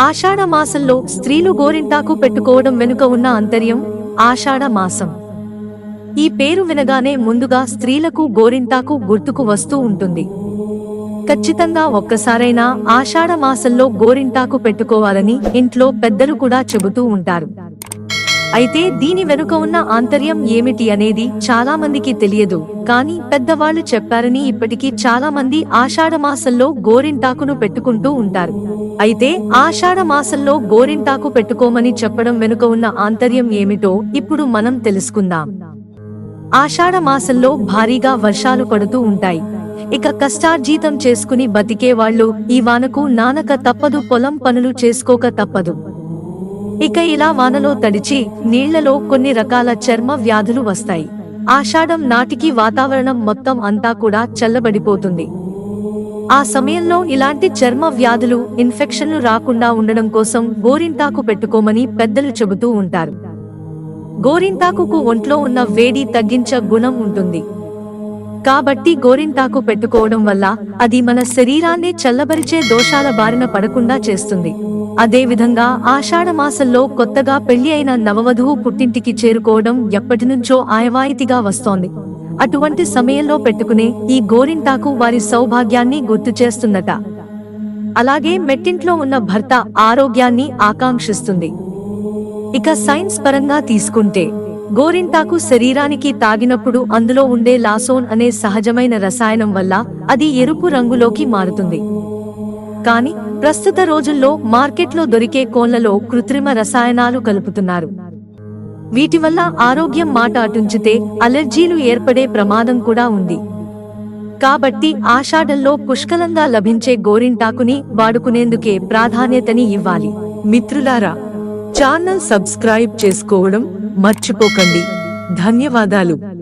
ఆషాఢ మాసంలో స్త్రీలు గోరింటాకు పెట్టుకోవడం వెనుక ఉన్న అంతర్యం ఆషాఢ మాసం. ఈ పేరు వినగానే ముందుగా స్త్రీలకు గోరింటాకు గుర్తుకు వస్తూ ఉంటుంది. ఖచ్చితంగా ఒక్కసారైనా ఆషాఢ మాసంలో గోరింటాకు పెట్టుకోవాలని ఇంట్లో పెద్దలు కూడా చెబుతూ ఉంటారు. అయితే దీని వెనుక ఉన్న ఆంతర్యం ఏమిటి అనేది చాలా మందికి తెలియదు. కానీ పెద్దవాళ్ళు చెప్పారని ఇప్పటికీ చాలా మంది ఆషాఢ మాసంలో గోరింటాకును పెట్టుకుంటూ ఉంటారు. అయితే ఆషాఢ మాసంలో గోరింటాకు పెట్టుకోమని చెప్పడం వెనుక ఉన్న ఆంతర్యం ఏమిటో ఇప్పుడు మనం తెలుసుకుందాం. ఆషాఢమాసంలో భారీగా వర్షాలు పడుతూ ఉంటాయి. ఇక కష్టార్జీతం చేసుకుని బతికే వాళ్ళు ఈ వానకు నానక తప్పదు పొలం పనులు చేసుకోక తప్పదు. ఇక ఇలా వానలో తడిచి నీళ్ళలో కొన్ని రకాల చర్మ వ్యాధులు వస్తాయి. ఆషాఢం నాటికి వాతావరణం మొత్తం అంతా కూడా చల్లబడిపోతుంది. ఆ సమయంలో ఇలాంటి చర్మ వ్యాధులు ఇన్ఫెక్షన్లు రాకుండా ఉండడం కోసం గోరింటాకు పెట్టుకోమని పెద్దలు చెబుతూ ఉంటారు. గోరింటాకుకు ఒంట్లో ఉన్న వేడి తగ్గించే గుణం ఉంటుంది. కాబట్టి గోరింటాకు పెట్టుకోవడం వల్ల అది మన శరీరాన్ని చల్లబరిచే దోషాల బారిన పడకుండా చేస్తుంది. అదేవిధంగా ఆషాఢమాసంలో కొత్తగా పెళ్ళి అయిన నవవధువు పుట్టింటికి చేరుకోవడం ఎప్పటినుంచో ఆయవాయితీగా వస్తోంది. అటువంటి సమయంలో పెట్టుకునే ఈ గోరింటాకు వారి సౌభాగ్యాన్ని గుర్తు చేస్తుందట. అలాగే మెట్టింట్లో ఉన్న భర్త ఆరోగ్యాన్ని ఆకాంక్షిస్తుంది. ఇక సైన్స్ పరంగా తీసుకుంటే గోరింటాకు శరీరానికి తాగినప్పుడు అందులో ఉండే లాసోన్ అనే సహజమైన రసాయనం వల్ల అది ఎరుపు రంగులోకి మారుతుంది. కానీ ప్రస్తుత రోజుల్లో మార్కెట్లో దొరికే కోళ్ళలో కృత్రిమ రసాయనాలు కలుపుతున్నారు. వీటి వల్ల ఆరోగ్యం మాట అటుంచితే అలెర్జీలు ఏర్పడే ప్రమాదం కూడా ఉంది. కాబట్టి ఆషాఢంలో పుష్కలంగా లభించే గోరింటాకుని వాడుకునేందుకే ప్రాధాన్యతని ఇవ్వాలి. మిత్రులారా ఛానల్ సబ్స్క్రైబ్ చేసుకోవడం మర్చిపోకండి. ధన్యవాదాలు.